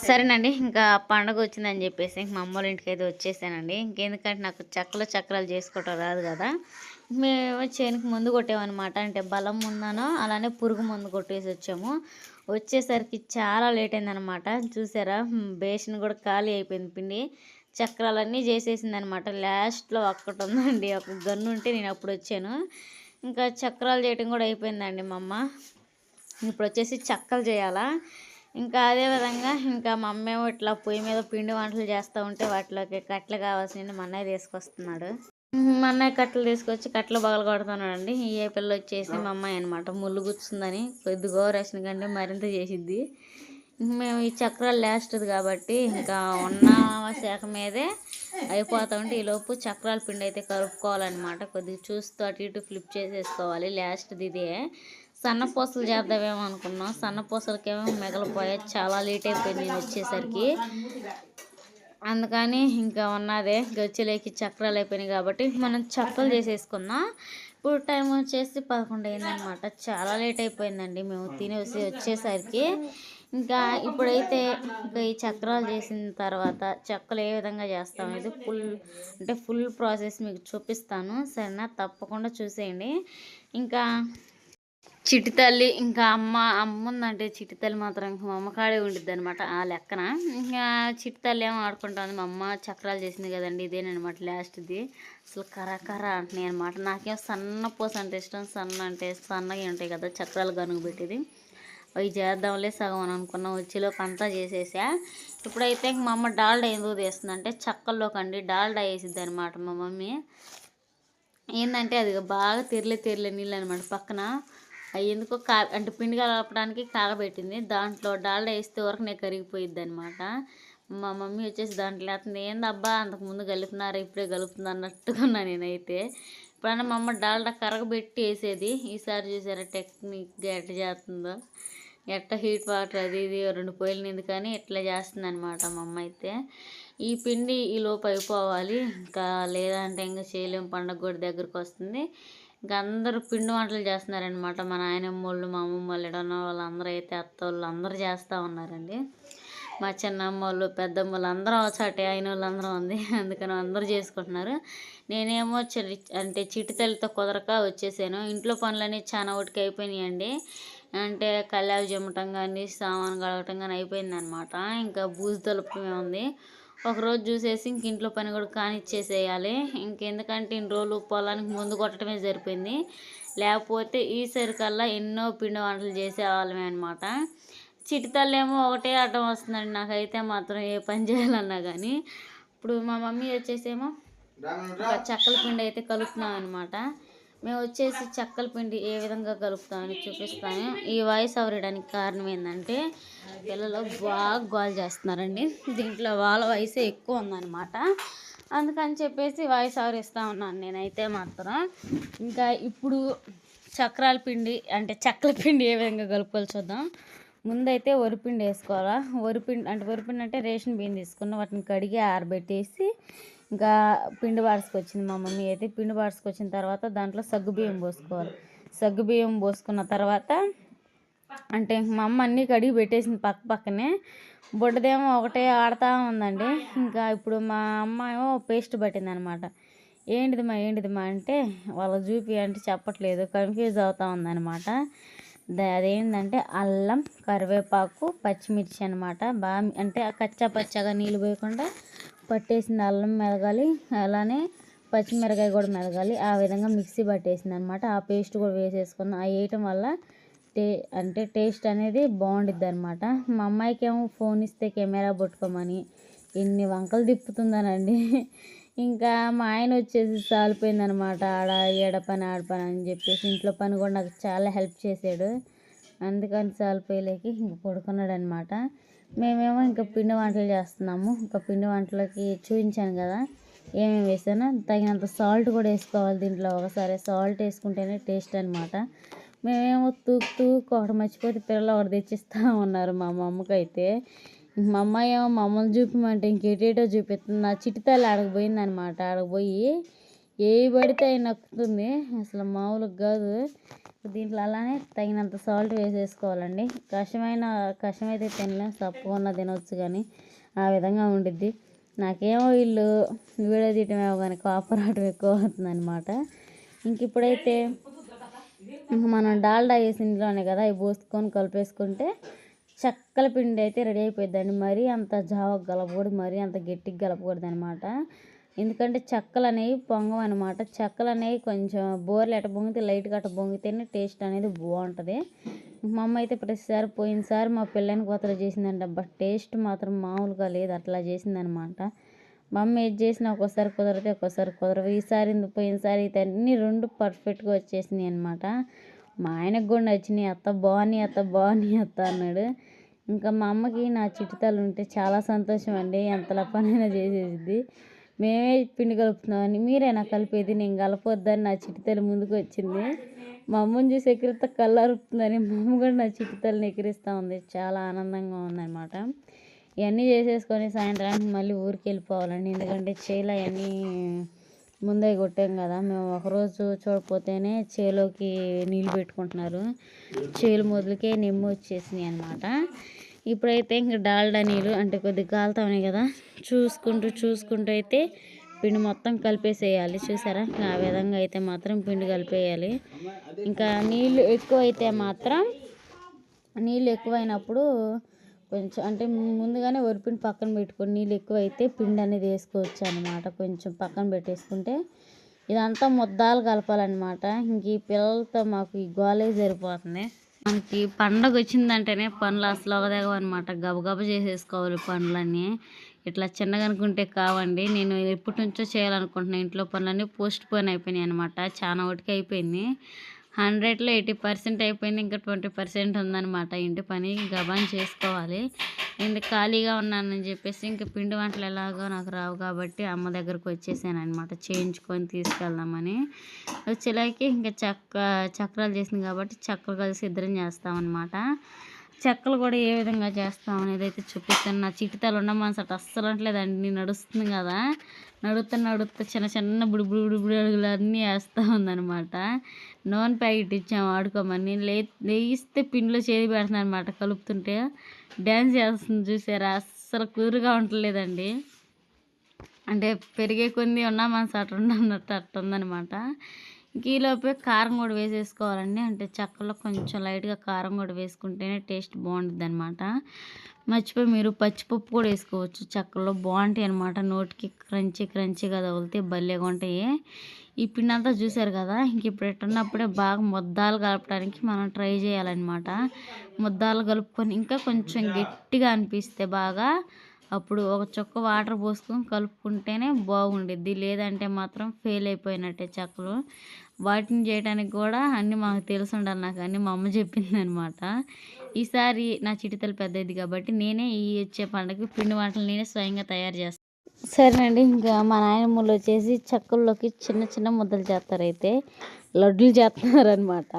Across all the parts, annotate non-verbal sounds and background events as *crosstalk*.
సరేనండి ఇంకా పండగ వచ్చిందని చెప్పేసి ఇంక మా అమ్మోళ్ళ ఇంటికి అయితే వచ్చేసానండి. ఇంకెందుకంటే నాకు చక్కలు చక్రాలు చేసుకోవటం రాదు కదా. మేము చేనుకి ముందు కొట్టామన్నమాట అంటే బలం ముందనో అలానే పురుగు మందు కొట్టేసి వచ్చాము. వచ్చేసరికి చాలా లేట్ అయిందనమాట చూసారా? బేసిన్ కూడా ఖాళీ అయిపోయింది పిండి. చక్రాలన్నీ చేసేసింది అనమాట లాస్ట్లో ఒక్కటి ఉందండి ఒక గన్ను ఉంటే నేను అప్పుడు వచ్చాను. ఇంకా చక్రాలు చేయటం కూడా అయిపోయిందండి మా అమ్మ. ఇప్పుడు వచ్చేసి చక్కలు చేయాలా? ఇంకా అదే విధంగా ఇంకా మా అమ్మేమో ఇట్లా పొయ్యి మీద పిండి వంటలు చేస్తూ ఉంటే వాటిలోకి కట్టెలు కావాల్సినవి మా అన్నయ్య తీసుకొస్తున్నాడు. మా అన్నయ్య కట్టెలు తీసుకొచ్చి కట్టెలు బగలు కొడుతున్నాడు అండి ఏ పిల్ల వచ్చేసి మా అమ్మాయి అనమాట ముళ్ళు గుచ్చుందని కొద్ది రేషన్ కంటే మరింత చేసిద్ది. మేము ఈ చక్రాలు లాస్ట్ది కాబట్టి ఇంకా ఉన్న శాఖ మీదే అయిపోతా ఉంటే ఈలోపు చక్రాల పిండి అయితే కలుపుకోవాలన్నమాట. కొద్దిగా చూస్తూ అటు ఇటు ఫ్లిప్ చేసేసుకోవాలి. లాస్ట్ది ఇదే. సన్న పూసలు చేద్దామేమో అనుకున్నాం. సన్న పూసలకేమో మిగలిపోయా చాలా లేట్ అయిపోయింది నేను వచ్చేసరికి. అందుకని ఇంకా ఉన్నదే గచ్చిలేకి చక్రాలు అయిపోయినాయి కాబట్టి మనం చక్కలు చేసేసుకుందాం. ఇప్పుడు టైం వచ్చేసి పదకొండు అయిందనమాట చాలా లేట్ అయిపోయిందండి మేము తినేసి వచ్చేసరికి. ఇంకా ఇప్పుడైతే ఇంకా ఈ చక్రాలు చేసిన తర్వాత చెక్కలు ఏ విధంగా చేస్తాం ఇది ఫుల్ అంటే ఫుల్ ప్రాసెస్ మీకు చూపిస్తాను. సరేనా? తప్పకుండా చూసేయండి. ఇంకా చిట్టి తల్లి ఇంకా అమ్మ అమ్మ ఉందంటే చిట్టి తల్లి మాత్రం ఇంకా మా అమ్మ కాడే ఉండిద్ది అనమాట ఆ లెక్కన. ఇంకా చిట్టి తల్లి ఏమో ఆడుకుంటుంది మా అమ్మ చక్రాలు చేసింది కదండి ఇదేనమాట లాస్ట్ది. అసలు కరకర అంటున్నాయి అనమాట నాకేం సన్న పూస అంటే ఇష్టం సన్న అంటే సన్నగా ఉంటాయి కదా చక్రాలు గనుగు పెట్టేది. అవి చేద్దాంలే సగం అని అనుకున్నాం వచ్చేలోపు అంతా చేసేసా. ఇప్పుడైతే మా అమ్మ డాల్డా ఎందుకు తీస్తుందంటే చక్కల్లోకి అండి డాల్డా వేసిద్ది అనమాట మా మమ్మీ. ఏంటంటే అది బాగా తెరలే తెరలే నీళ్ళు అనమాట పక్కన. అవి ఎందుకో కా అంటే పిండి కలపడానికి కాగబెట్టింది దాంట్లో డాల్డా వేస్తే వరకు నేను కరిగిపోయిద్ది అనమాట మా మమ్మీ వచ్చేసి దాంట్లో వేస్తుంది ఏందబ్బా అంతకుముందు కలుపుతున్నారు ఇప్పుడే కలుపుతుంది అన్నట్టుగా నేనైతే. ఇప్పుడన్నా మా అమ్మ డాల్డా కరగబెట్టి వేసేది. ఈసారి చూసారా టెక్నిక్ ఎట్ట చేస్తుందో. ఎట్ట హీట్ వాటర్ అది ఇది రెండు పొయ్యిలు నింది కానీ ఇట్లా చేస్తుంది అనమాట మా అమ్మ అయితే. ఈ పిండి ఈ లోపు అయిపోవాలి. ఇంకా లేదంటే ఇంకా చేయలేము పండగ కూడా దగ్గరకు వస్తుంది. ఇంకా అందరూ పిండి వంటలు చేస్తున్నారనమాట. మా నాయనమ్మ వాళ్ళు మా అమ్మమ్మ వాళ్ళు ఎడన్న వాళ్ళు అందరూ అయితే అత్త వాళ్ళు అందరూ చేస్తూ ఉన్నారండి. మా చిన్నమ్మ వాళ్ళు పెద్దమ్మ వాళ్ళు అందరూ అవచాటే అయిన వాళ్ళందరూ ఉంది. *laughs* అందుకని అందరూ చేసుకుంటున్నారు. నేనేమో అంటే చిట్టి తల్లితో కుదరక వచ్చేసాను. ఇంట్లో పనులన్నీ చాలా ఒకటికి అయిపోయినాయండి. అంటే కల్లాలు చెమ్మటం కానీ సామాన్ కడగటం కానీ అయిపోయింది అనమాట ఇంకా బూజు తలుపుమే ఉంది. ఒకరోజు చూసేసి ఇంక ఇంట్లో పని కూడా కానిచ్చేసేయాలి. ఇంకెందుకంటే ఇన్ని రోజులు పొలానికి ముందు కొట్టడమే సరిపోయింది. లేకపోతే ఈసరికల్లా ఎన్నో పిండి వంటలు చేసేవాళ్ళమే అనమాట చిటితల్లేమో ఒకటే అడ్డం వస్తుందండి. నాకైతే మాత్రం ఏ పని చేయాలన్నా కానీ ఇప్పుడు మా మమ్మీ వచ్చేసేమో చక్కల పిండి అయితే కలుపుతున్నాం అనమాట మేము వచ్చేసి చక్కల పిండి ఏ విధంగా కలుపుతామని చూపిస్తాను. ఈ వాయిస్ అవరడానికి కారణం ఏంటంటే పిల్లలు బాగా గోల్ చేస్తున్నారండి. దీంట్లో వాళ్ళ వయసే ఎక్కువ ఉందన్నమాట. అందుకని చెప్పేసి వాయిస్ ఓవర్ ఇస్తూ ఉన్నాను నేనైతే మాత్రం. ఇంకా ఇప్పుడు చక్రాల పిండి అంటే చక్కల పిండి ఏ విధంగా కలుపుకోవాలి చూద్దాం. ముందైతే వరిపిండి వేసుకోవాలా? వరిపిండి అంటే వరిపిండి అంటే రేషన్ బియ్యం తీసుకున్న వాటిని కడిగి ఆరబెట్టేసి ఇంకా పిండి బాడుసుకొచ్చింది మా మమ్మీ. అయితే పిండి బాడుసుకొచ్చిన తర్వాత దాంట్లో సగ్గుబియ్యం పోసుకోవాలి. సగ్గుబియ్యం పోసుకున్న తర్వాత అంటే మా అమ్మ అన్నీ కడిగి పెట్టేసింది పక్క పక్కనే. బుడ్డదేమో ఒకటే ఆడుతూ ఉందండి. ఇంకా ఇప్పుడు మా అమ్మ ఏమో పేస్ట్ పట్టింది అనమాట ఏంటిది మా అంటే వాళ్ళ చూపి అంటే చెప్పట్లేదు. కన్ఫ్యూజ్ అవుతూ ఉందన్నమాట అదేంటంటే అల్లం కరివేపాకు పచ్చిమిర్చి అనమాట. బాగా అంటే కచ్చా పచ్చగా నీళ్ళు పోయకుండా పట్టేసిన అల్లం మెదగాలి అలానే పచ్చిమిరకాయ కూడా మెదగాలి ఆ విధంగా మిక్సీ పట్టేసింది అనమాట ఆ పేస్ట్ కూడా వేసేసుకున్నాం. అవి వేయటం వల్ల టే అంటే టేస్ట్ అనేది బాగుండిద్ది అనమాట మా అమ్మాయికి ఏమో ఫోన్ ఇస్తే కెమెరా పట్టుకోమని ఎన్ని వంకలు తిప్పుతుందనండి. ఇంకా మా ఆయన వచ్చేసి సాలిపోయిందనమాట ఆడ ఏడ పని ఆడ పని అని చెప్పేసి ఇంట్లో పని కూడా నాకు చాలా హెల్ప్ చేశాడు. అందుకని సాలిపోయలేకి ఇంక పడుకున్నాడు అనమాట మేమేమో ఇంకా పిండి వంటలు చేస్తున్నాము. ఇంకా పిండి వంటలకి చూపించాను కదా ఏమేమి వేసానో. తగినంత సాల్ట్ కూడా వేసుకోవాలి దీంట్లో. ఒకసారి సాల్ట్ వేసుకుంటేనే టేస్ట్ అనమాట మేమేమో తూకు తూకు ఒకటి మర్చిపోతే పిల్లలు ఒకటి తెచ్చిస్తూ ఉన్నారు మా అమ్మకి అయితే మా అమ్మాయి ఏమో మమ్మల్ని చూపిమంటే ఇంకేటేటో చూపిస్తుంది. నా చిటితల్లి ఆడకపోయింది అనమాట ఆడకపోయి ఏ పడితే అయి నక్కుతుంది. అసలు మామూలుగా కాదు. దీంట్లో అలానే తగినంత సాల్ట్ వేసేసుకోవాలండి. కషమైన కషమైతే తినలేం తప్పకుండా తినవచ్చు కానీ ఆ విధంగా ఉండిద్ది. నాకేమో వీళ్ళు వీడియో తీయటమేమో కానీ కాపర్ ఎక్కువ అవుతుంది అనమాట ఇంక ఇప్పుడైతే మనం డాల్డా వేసిన ఇంట్లోనే కదా అవి పోసుకొని కలిపేసుకుంటే చక్కల పిండి అయితే రెడీ అయిపోద్దండి మరీ అంత జావ గలపకూడదు మరీ అంత గట్టిగా గలపకూడదు అనమాట ఎందుకంటే చెక్కలు అనేవి పొంగం అనమాట చెక్కలు అనేవి కొంచెం బోర్లు ఎట పొంగితే లైట్గా అట్ట పొంగితేనే టేస్ట్ అనేది బాగుంటుంది. మా అమ్మ అయితే ప్రతిసారి పోయినసారి మా పిల్లని కొత్తలో చేసిందంట బట్ టేస్ట్ మాత్రం మామూలుగా లేదు. అట్లా చేసిందనమాట మా అమ్మ ఏది చేసినా ఒక్కోసారి కుదరతే ఒక్కోసారి కుదరవు. ఈసారి పోయినసారి అయితే అన్నీ రెండు పర్ఫెక్ట్గా వచ్చేసినాయి అనమాట మా ఆయనకు కూడా నచ్చినాయి. అత్త బాగున్నాయి అత్త బాగున్నాయి అత్త అన్నాడు. ఇంకా మా అమ్మకి నా చిటితలు ఉంటే చాలా సంతోషం అండి. ఎంతలా పనైనా చేసేది మేమే పిండి కలుపుతున్నామని మీరేనా కలిపేది నేను కలపొద్దని నా చిటితలు ముందుకు వచ్చింది. మా అమ్మని చూసి ఎక్కిరితే కళ్ళు అరుపుతుందని మా అమ్మ కూడా నా చిటితలను ఎక్కిరిస్తూ ఉంది. చాలా ఆనందంగా ఉందన్నమాట. ఇవన్నీ చేసేసుకొని సాయంత్రానికి మళ్ళీ ఊరికి వెళ్ళిపోవాలండి. ఎందుకంటే చేలో అవన్నీ ముందే కొట్టాం కదా. మేము ఒకరోజు చూడపోతేనే చేలోకి నీళ్ళు పెట్టుకుంటున్నారు. చేలు మొదలకే నిమ్మ వచ్చేసినాయి అనమాట ఇప్పుడైతే ఇంకా డాల్డా నీళ్ళు అంటే కొద్దిగా కాలుతా ఉన్నాయి కదా. చూసుకుంటూ చూసుకుంటూ అయితే పిండి మొత్తం కలిపేసేయాలి. చూసారా? ఆ విధంగా అయితే మాత్రం పిండి కలిపేయాలి. ఇంకా నీళ్ళు ఎక్కువ అయితే మాత్రం నీళ్ళు ఎక్కువైనప్పుడు కొంచెం అంటే ముందుగానే వరిపిండి పక్కన పెట్టుకొని నీళ్ళు ఎక్కువ అయితే పిండి అనేది వేసుకోవచ్చు అనమాట కొంచెం పక్కన పెట్టేసుకుంటే ఇదంతా ముద్దాలు కలపాలన్నమాట. ఇంక ఈ పిల్లలతో మాకు ఈ గోలే సరిపోతుంది. మనకి పండగ వచ్చిందంటేనే పనులు అసలు అవదేగవు అనమాట గబగబ చేసేసుకోవాలి పనులన్నీ ఇట్లా చిన్నగా అనుకుంటే కావండి. నేను ఎప్పటి నుంచో చేయాలనుకుంటున్నాను ఇంట్లో పనులన్నీ పోస్ట్ పోన్ అయిపోయినాయి అనమాట చాలా ఒకటికి అయిపోయింది హండ్రెడ్లో ఎయిటీ పర్సెంట్ అయిపోయింది ఇంకా ట్వంటీ పర్సెంట్ ఉందన్నమాట. ఇంటి పని గబాన్ చేసుకోవాలి. ఎందుకు ఖాళీగా ఉన్నానని చెప్పేసి ఇంకా పిండి వంటలు ఎలాగో నాకు రావు కాబట్టి అమ్మ దగ్గరకు వచ్చేసాను అనమాట చేయించుకొని తీసుకెళ్దామని. వచ్చేలాకి ఇంకా చక్క చక్రాలు చేసింది కాబట్టి చక్కలు కలిసి ఇద్దరం చేస్తామన్నమాట. చెక్కలు కూడా ఏ విధంగా చేస్తాం అనేది అయితే చూపిస్తాను. నా చిటితలు ఉండమని అసలు అస్సలు అంటలేదండి. నేను నడుస్తుంది కదా. నడుత నడుత చిన్న చిన్న బుడి బుడి బుడి బుడి అడుగులు అన్నీ వేస్తూ ఉందనమాట నూనె ప్యాకెట్ ఇచ్చాము ఆడుకోమని. లే లేయిస్తే పిండిలో చేది పెడుతుంది అనమాట కలుపుతుంటే. డ్యాన్స్ చేస్తుంది చూసారా? అస్సలు కుదురుగా ఉండలేదండి అంటే పెరిగే కొన్ని ఉన్నా మనసు అట్లా ఉన్నట్టు అట్ట ఉందన్నమాట. ఇంక ఈలోపే కారం కూడా వేసేసుకోవాలండి. అంటే చక్కలో కొంచెం లైట్గా కారం కూడా వేసుకుంటేనే టేస్ట్ బాగుంటుంది అనమాట మర్చిపోయి మీరు పచ్చిపప్పు కూడా వేసుకోవచ్చు. చక్కలో బాగుంటాయి అనమాట నోటికి క్రంచీ కదా తగిలితే భలేగా ఉంటాయి. ఈ పిండి అంతా చూసారు కదా? ఇంక ఇప్పుడు ఎట్టున్నప్పుడే బాగా ముద్దాలు కలపడానికి మనం ట్రై చేయాలన్నమాట. ముద్దాలు కలుపుకొని ఇంకా కొంచెం గట్టిగా అనిపిస్తే బాగా అప్పుడు ఒక చుక్క వాటర్ పోసుకొని కలుపుకుంటేనే బాగుండిద్ది. లేదంటే మాత్రం ఫెయిల్ అయిపోయినట్టే చెక్కలు. వాటిని చేయడానికి కూడా అన్నీ మాకు తెలిసి ఉండాలి నాకు అన్నీ మా అమ్మ చెప్పింది అనమాట ఈసారి నా చిటితలు పెద్దది కాబట్టి నేనే ఈ వచ్చే పండుగకి పిండి వంటలు నేనే స్వయంగా తయారు చేస్తాను సరేనండి ఇంకా మా నాయనమ్మలు వచ్చేసి చెక్కల్లోకి చిన్న చిన్న ముద్దలు చేస్తారు అయితే. లడ్డులు చేస్తున్నారనమాట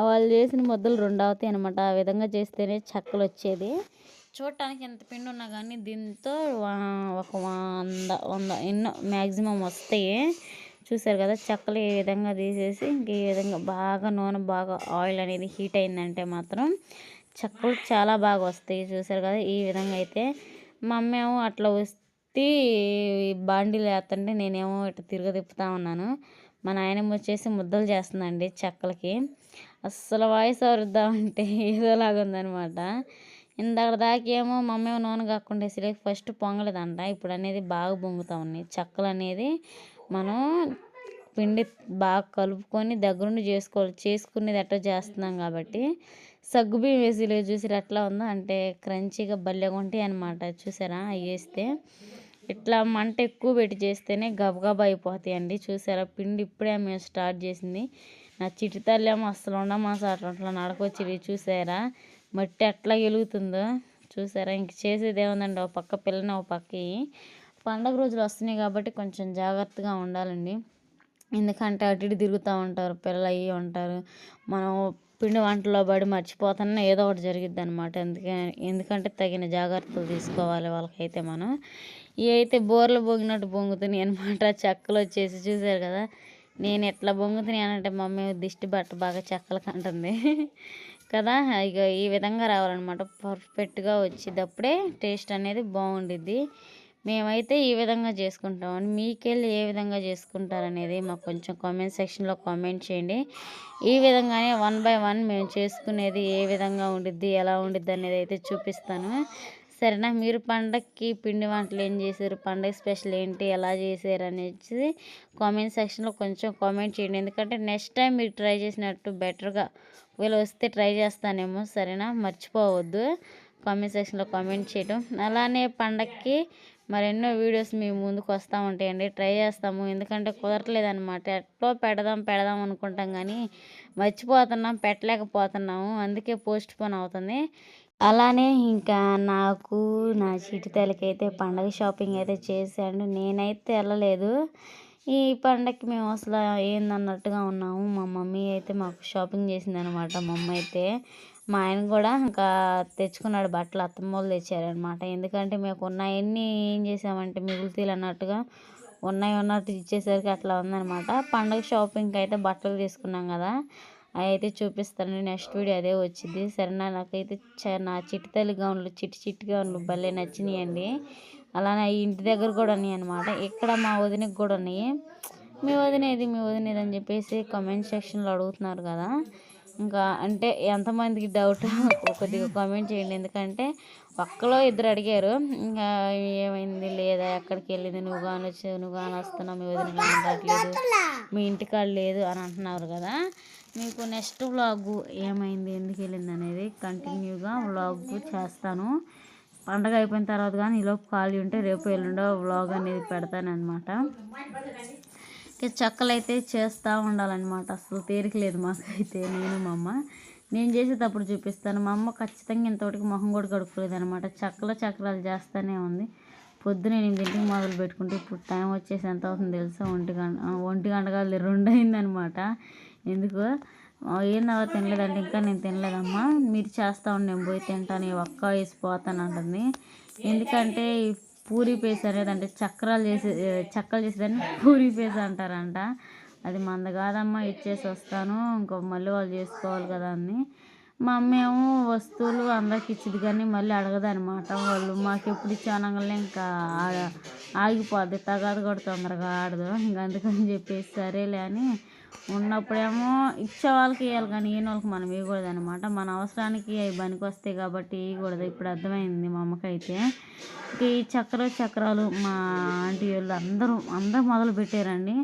వాళ్ళు చేసిన ముద్దలు రెండు అవుతాయి అనమాట ఆ విధంగా చేస్తేనే చెక్కలు వచ్చేది. చూడటానికి ఎంత పిండి ఉన్నా కానీ దీంతో వా- ఒక వంద వంద ఎన్నో మ్యాక్సిమం వస్తాయి చూసారు కదా చెక్కలు ఈ విధంగా తీసేసి ఇంక ఈ విధంగా బాగా నూనె బాగా ఆయిల్ అనేది హీట్ అయిందంటే మాత్రం చెక్కలు చాలా బాగా వస్తాయి చూసారు కదా ఈ విధంగా అయితే. మా అమ్మేమో అట్లా వస్తే బాండీలు వేస్తుంటే నేనేమో ఇట్లా తిరగ తిప్పుతా ఉన్నాను. మా నాయనమ్మ వచ్చేసి ముద్దలు చేస్తుందండి చెక్కలకి. అస్సలు వాయిస్ అవరుద్దామంటే ఏదోలాగా ఉందనమాట ఇందాక దాకేమో మా నూనె కాకుండా వేసి ఫస్ట్ పొంగలేదంట. ఇప్పుడు అనేది బాగా పొంగుతూ ఉన్నాయి. చెక్కలు అనేది మనం పిండి బాగా కలుపుకొని దగ్గరుండి చేసుకోవాలి. చేసుకునేది ఎట్లా చేస్తున్నాం కాబట్టి. సగ్గుబియ్యం వేసి లేదు చూసారు ఎట్లా ఉందో అంటే క్రంచీగా భలేగా ఉంటాయి అనమాట చూసారా? అవి వేస్తే ఇట్లా మంట ఎక్కువ పెట్టి చేస్తేనే గబగబా అయిపోతాయండి. చూసారా? పిండి ఇప్పుడే మేము స్టార్ట్ చేసింది. నా చిటితల్లేమో అస్సలు సార్ అట్లా నడకొచ్చి చూసారా? మట్టి ఎట్లా వెలుగుతుందో చూసారా? ఇంక చేసేది ఏముందండి? ఒక పక్క పిల్లని ఒక పక్క. పండగ రోజులు వస్తున్నాయి కాబట్టి కొంచెం జాగ్రత్తగా ఉండాలండి. ఎందుకంటే అటు ఇటు తిరుగుతూ ఉంటారు పిల్లలు అయ్యి ఉంటారు. మనం పిండి వంటలో పడి మర్చిపోతున్నా ఏదో ఒకటి జరిగిద్ది అనమాట ఎందుకే ఎందుకంటే తగిన జాగ్రత్తలు తీసుకోవాలి వాళ్ళకైతే మనం. ఇవి అయితే బోర్లు పొంగినట్టు పొంగుతున్నాయి అనమాట చెక్కలు వచ్చేసి చూసారు కదా? నేను ఎట్లా బొంగుతున్నాను అంటే మమ్మీ దిష్టి బట్ట బాగా చెక్కలకి అంటుంది కదా? ఇక ఈ విధంగా రావాలన్నమాట. పర్ఫెక్ట్గా వచ్చేటప్పుడే టేస్ట్ అనేది బాగుండిద్ది. మేమైతే ఈ విధంగా చేసుకుంటాం మీకెళ్ళి ఏ విధంగా చేసుకుంటారనేది మాకు కొంచెం కామెంట్ సెక్షన్లో కామెంట్ చేయండి. ఈ విధంగానే వన్ బై వన్ మేము చేసుకునేది ఏ విధంగా ఉండిద్ది ఎలా ఉండిద్ది అనేది అయితే చూపిస్తాను. సరేనా? మీరు పండగకి పిండి వంటలు ఏం చేశారు? పండగ స్పెషల్ ఏంటి? ఎలా చేశారు? అనేది కామెంట్ సెక్షన్లో కొంచెం కామెంట్ చేయండి. ఎందుకంటే నెక్స్ట్ టైం మీరు ట్రై చేసినట్టు బెటర్గా వీళ్ళు వస్తే ట్రై చేస్తానేమో. సరేనా? మర్చిపోవద్దు. కామెంట్ సెక్షన్లో కామెంట్ చేయడం అలానే పండగకి మరెన్నో వీడియోస్ మీ ముందుకు వస్తూ ఉంటాయండి. ట్రై చేస్తాము. ఎందుకంటే కుదరట్లేదనమాట ఎట్లో పెడదాం పెడదాం అనుకుంటాం కానీ మర్చిపోతున్నాం పెట్టలేకపోతున్నాము. అందుకే పోస్ట్ పోన్ అవుతుంది. అలానే ఇంకా నాకు నా చిటితలకైతే పండగ షాపింగ్ అయితే చేశాను. నేనైతే వెళ్ళలేదు. ఈ పండగకి మేము అసలు ఏందన్నట్టుగా ఉన్నాము. మా మమ్మీ అయితే మాకు షాపింగ్ చేసింది అనమాట మా అమ్మ అయితే మా ఆయన కూడా ఇంకా తెచ్చుకున్నాడు బట్టలు అత్తమ్మ వాళ్ళు తెచ్చారనమాట. ఎందుకంటే మేము ఉన్నాయన్నీ ఏం చేసామంటే మిగులుతీలు అన్నట్టుగా ఉన్నాయి ఉన్నట్టు ఇచ్చేసరికి అట్లా ఉందనమాట. పండగ షాపింగ్కి అయితే బట్టలు తీసుకున్నాం కదా. అయితే చూపిస్తాను. నెక్స్ట్ వీడియో అదే వచ్చింది. సరేనా నాకైతే నా చిట్టి తల్లి గౌన్లు చిట్టి చిట్టి గౌన్లు భలే నచ్చినాయండి. అలానే ఇంటి దగ్గర కూడా ఉన్నాయి అనమాట ఇక్కడ మా వదినకి కూడా ఉన్నాయి. మీ వదినేది మీ వదినేది అని చెప్పేసి కామెంట్ సెక్షన్లో అడుగుతున్నారు కదా. ఇంకా అంటే ఎంతమందికి డౌట్ *laughs* కొద్దిగా కామెంట్ చేయండి. ఎందుకంటే ఒక్కలో ఇద్దరు అడిగారు. ఇంకా ఏమైంది? లేదా ఎక్కడికి వెళ్ళింది? నువ్వు కానీ వచ్చావు? నువ్వు కానీ వస్తున్నావు? మీ వదిన కానీ రావట్లేదు. మీ ఇంటికాడ లేదు అని అంటున్నారు కదా. మీకు నెక్స్ట్ వ్లాగ్ ఏమైంది ఎందుకు వెళ్ళింది అనేది కంటిన్యూగా వ్లాగ్ చేస్తాను. పండగ అయిపోయిన తర్వాత కానీ ఈలోపు ఖాళీ ఉంటే రేపు ఎల్లుండో వ్లాగ్ అనేది పెడతానమాట ఇక చెక్కలు అయితే చేస్తూ ఉండాలన్నమాట. అసలు తీరిక లేదు మాకైతే నేను మా అమ్మ. నేను చేసేటప్పుడు చూపిస్తాను. మా అమ్మ ఖచ్చితంగా ఇంతవరకు మొహం కూడా కడుక్కోలేదు అనమాట చక్కల చక్రాలు చేస్తూనే ఉంది. పొద్దున ఎనిమిదింటికి మొదలు పెట్టుకుంటే ఇప్పుడు టైం వచ్చేసి ఎంత అవుతుంది తెలుసా? ఒంటి గంట ఒంటి గంట కాదు రెండు అయిందనమాట ఎందుకు? ఏందవ తినలేదంటే ఇంకా నేను తినలేదమ్మా. మీరు చేస్తా ఉండి నేను పోయి తింటాను ఒక్క వేసిపోతాను అంటుంది. ఎందుకంటే పూరి పేస్ అనేది అంటే చక్రాలు చేసే చక్కలు చేసేదాన్ని పూరి పేస్ అంటారంట. అది మంద కాదమ్మా ఇచ్చేసి వస్తాను. ఇంకో మళ్ళీ వాళ్ళు చేసుకోవాలి కదా అని. మా అమ్మేమో వస్తువులు అందరికి ఇచ్చింది కానీ మళ్ళీ అడగదనమాట వాళ్ళు మాకు ఎప్పుడు ఇచ్చానగానే ఇంకా ఆగిపోద్ది. తగాదు కూడా తొందరగా ఆడదు. ఇంకా అందుకని చెప్పేసి సరేలే అని ఉన్నప్పుడేమో ఇచ్చే వాళ్ళకి ఇవ్వాలి కానీ ఈయన వాళ్ళకి మనం ఇవ్వకూడదు అనమాట మన అవసరానికి అవి పనికి వస్తాయి కాబట్టి ఇవ్వకూడదు. ఇప్పుడు అర్థమైంది మా అమ్మకైతే. ఈ చక్ర చక్రాలు మా ఆంటీ వాళ్ళు అందరూ అందరూ మొదలు పెట్టారండి.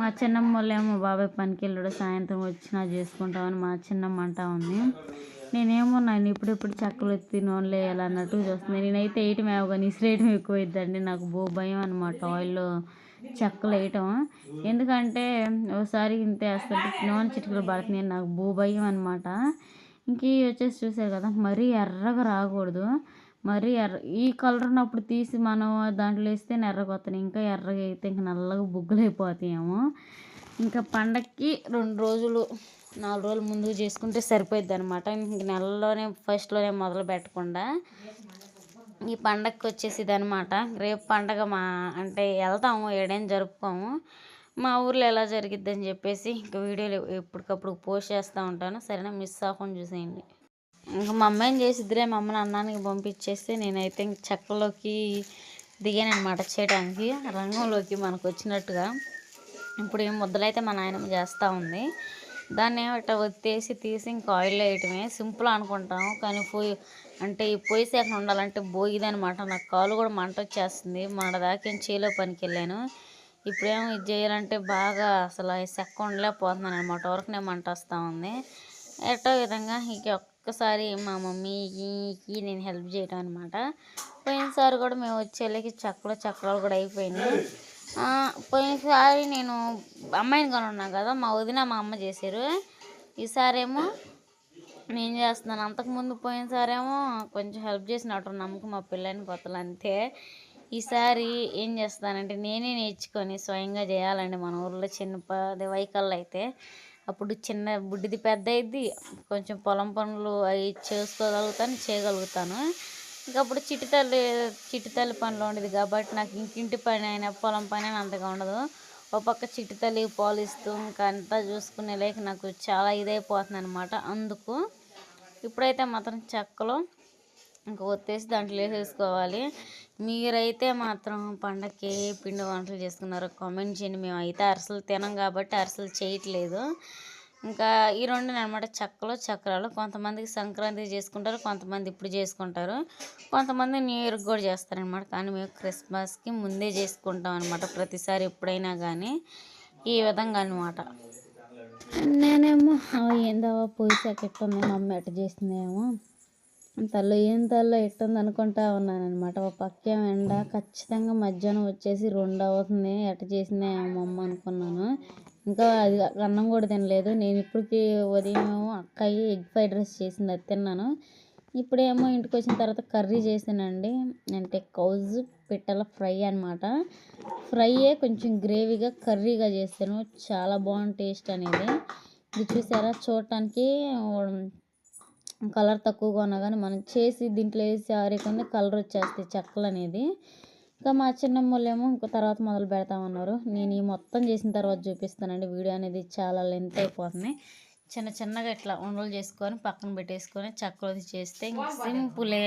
మా చిన్నమ్మ వాళ్ళేమో బాబాయ్ పనికి వెళ్ళాడు సాయంత్రం వచ్చినా చేసుకుంటామని మా చిన్నమ్మ అంటా ఉంది. నేనేమో నన్ను ఇప్పుడెప్పుడు చక్కలు ఎత్తి నూనెలు వేయాలన్నట్టు చూస్తుంది. నేనైతే వేయటం కానీ ఇసిరేయటం ఎక్కువ అవుతుందండి నాకు బో భయం అనమాట ఆయిల్లో చెక్కలు వేయటం ఎందుకంటే ఒకసారి ఇంత వేస్తుంటే నూనె చిటికలు పడుతున్నాయి నాకు భూభయం అనమాట ఇంక వచ్చేసి చూసారు కదా మరీ ఎర్రగా రాకూడదు. మరీ ఎర్ర ఈ కలర్ ఉన్నప్పుడు తీసి మనం దాంట్లో వేస్తే ఎర్రగా వస్తున్నాయి ఇంకా ఎర్రగా అయితే ఇంకా నల్లగా బుగ్గలు అయిపోతాయేమో ఇంకా పండక్కి రెండు రోజులు నాలుగు రోజులు ముందుకు చేసుకుంటే సరిపోయిద్ది అనమాట ఇంక నెలలోనే ఫస్ట్లోనే మొదలు పెట్టకుండా ఈ పండగకి వచ్చేసిది అనమాట రేపు పండగ మా అంటే వెళ్తాము ఏడేం జరుపుకోము. మా ఊర్లో ఎలా జరిగిద్దని చెప్పేసి ఇంక వీడియోలు ఎప్పటికప్పుడు పోస్ట్ చేస్తూ ఉంటాను. సరేనా? మిస్ అవ్వకుండా చూసేయండి. ఇంకా మా అమ్మాయిని చేసిద్దిరే? మా అమ్మని అన్నానికి పంపించేస్తే నేనైతే ఇంక చెక్కలోకి దిగానమాట చేయడానికి రంగంలోకి మనకు వచ్చినట్టుగా. ఇప్పుడు ఏం ముద్దలైతే మా నాయనమ్మ చేస్తూ ఉంది. దాన్ని ఇట్లా ఒత్తేసి తీసి ఇంకా ఆయిల్లో వేయటమే. సింపుల్ అనుకుంటాము. కానీ పోయి అంటే ఈ పొయ్యి శాఖ ఉండాలంటే బోయిదనమాట. నాకు కాలు కూడా మంట వచ్చేస్తుంది మన దాకా చేలో పనికి వెళ్ళాను ఇప్పుడేమో ఇది చేయాలంటే బాగా అసలు సెక్క ఉండలేకపోతున్నాను అనమాట నేను మంట వస్తూ ఉంది. ఎట్టో విధంగా ఇక ఒక్కసారి మా మమ్మీకి నేను హెల్ప్ చేయడం అనమాట పోయినసారి కూడా మేము వచ్చేళ్ళకి చక్కలు చక్రాలు కూడా అయిపోయినాయి. పోయినసారి నేను అమ్మాయిని కొనున్నాను కదా మా వదిన మా అమ్మ చేశారు. ఈసారేమో నేను చేస్తున్నాను. అంతకుముందు పోయినసారేమో కొంచెం హెల్ప్ చేసినట్టు నమ్మకం మా పిల్లని కొత్తలు అంతే. ఈసారి ఏం చేస్తానంటే నేనే నేర్చుకొని స్వయంగా చేయాలండి మన ఊర్లో చిన్న పది వైకల్లో అయితే. అప్పుడు చిన్న బుడ్డిది పెద్ద అయింది కొంచెం పొలం పనులు అవి చేసుకోగలుగుతాను చేయగలుగుతాను. ఇంకప్పుడు అప్పుడు చిటితల్లి పనిలో ఉండేది కాబట్టి నాకు ఇంకింటి పని అయినా పొలం పని అయినా అంతగా ఉండదు. ఒక పక్క చిట్టి తల్లి పాలు ఇస్తూ ఇంకా అంతా చూసుకునే లేక నాకు చాలా ఇదైపోతుంది అనమాట అందుకు ఇప్పుడైతే మాత్రం చెక్కలో ఇంకా ఒత్తేసి దాంట్లో వేసేసుకోవాలి. మీరైతే మాత్రం పండగకి ఏ పిండి వంటలు చేసుకున్నారో కామెంట్ చేయండి. మేము అయితే అరిసెలు తినం కాబట్టి అరసలు చేయట్లేదు. ఇంకా ఈ రెండు అనమాట చెక్కలు చక్రాలు. కొంతమందికి సంక్రాంతి చేసుకుంటారు కొంతమంది ఇప్పుడు చేసుకుంటారు. కొంతమంది న్యూ ఇయర్కి కూడా చేస్తారనమాట కానీ మేము క్రిస్మస్కి ముందే చేసుకుంటాం అనమాట ప్రతిసారి ఎప్పుడైనా కానీ ఈ విధంగా అనమాట నేనేమో ఏందో పోయి ఎట్టుంది మమ్మీ ఎట్ట చేసిందేమో. తల్లు ఏం తల్లు ఎట్టుంది అనుకుంటా ఉన్నాను అనమాట ఒక పక్కే ఎండ ఖచ్చితంగా మధ్యాహ్నం వచ్చేసి రెండు అవుతుంది ఎట్ట చేసిందే అమ్మ అనుకున్నాను. ఇంకా అది అన్నం కూడా తినలేదు. నేను ఇప్పటికి ఉదయం ఏమో అక్కయ్య ఎగ్ ఫ్రైడ్ రైస్ చేసింది అది తిన్నాను. ఇప్పుడేమో ఇంటికి వచ్చిన తర్వాత కర్రీ చేసానండి అంటే కౌజ్ పిట్టల ఫ్రై అనమాట ఫ్రైయే కొంచెం గ్రేవీగా కర్రీగా చేస్తాను. చాలా బాగుంది టేస్ట్ అనేది. ఇది చూసారా? చూడటానికి కలర్ తక్కువగా ఉన్నా కానీ మనం చేసి దీంట్లో వేసి ఆరేకుండా కలర్ వచ్చేస్తాయి చెక్కలు అనేది ఇంకా మా చిన్నమ్మలేమో ఇంకో తర్వాత మొదలు పెడతామన్నారు. నేను ఈ మొత్తం చేసిన తర్వాత చూపిస్తానండి. వీడియో అనేది చాలా లెంత్ అయిపోతుంది. చిన్న చిన్నగా ఇట్లా ఉండలు చేసుకొని పక్కన పెట్టేసుకొని చక్కలు చేస్తే సింపులే.